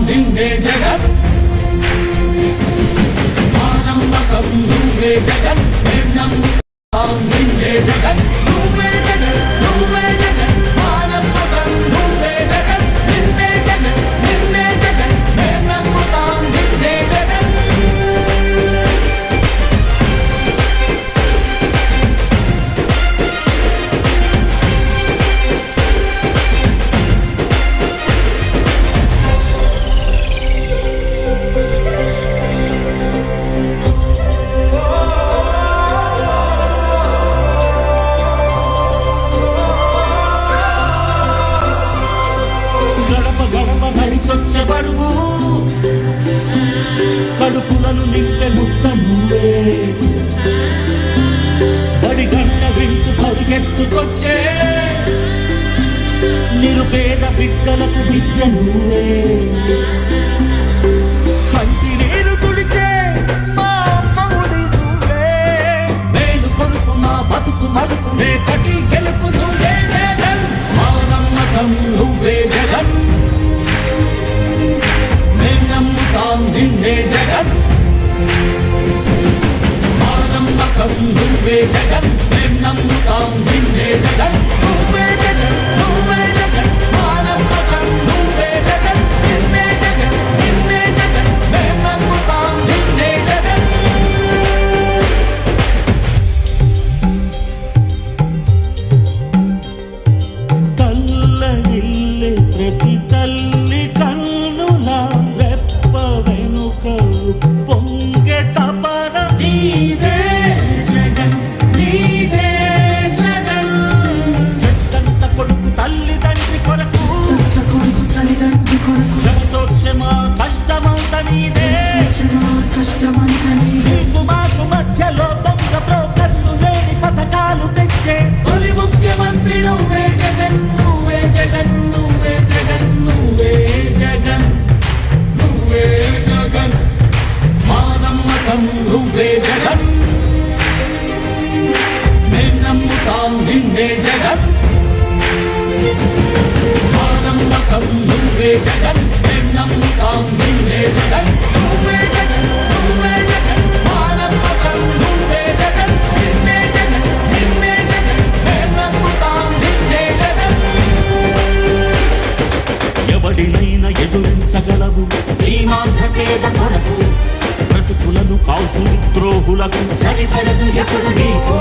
నిన్నే జగన్. మా నమ్మకం నువ్వే జగన్ నిన్నే జగన్. నడిచొచ్చే కడుపులను నింపే ముక్త నువ్వే. బడి గంట వింటూ పరిగెత్తుకొచ్చే. నిరుపేద బిడ్డలకు విద్య నువ్వే. నువ్వే జగన్ మేం నమ్ముతాం నిన్నే జగన్. నువ్వే జగన్ నువ్వే జగన్ నువ్వే జగన్ నిన్నే జగన్ నిన్నే జగన్ మేం నమ్ముతాం నిన్నే జగన్. ప్రతి తల్లి కన్నుల రెప్ప వెనుక నిన్నే జగన్. నమ్మకం నువ్వే జగన్. మేం నమ్ముతాం నిన్నే జగన్. నువ్వే జగన్ నువ్వే జగన్. మా నమ్మకం నువ్వే జగన్. నిన్నే జగన్ నిన్నే జగన్. మేం నమ్ముతాం నిన్నే జగన్. ఎవడినైనా ఎదురించగలవు. పేద కొరకు. బ్రతుకులను కాల్చు ద్రోహులకు సరిపడదు ఎప్పుడు నీకు.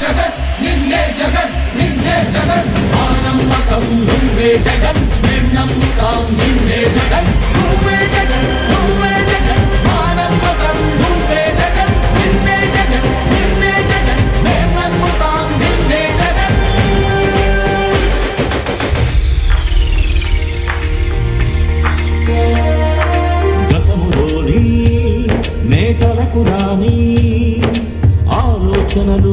జగన్ నిన్నే జగన్ నిన్నే జగన్. మా నమ్మకం నువ్వే జగన్. కొరకు రాని ఆలోచనలు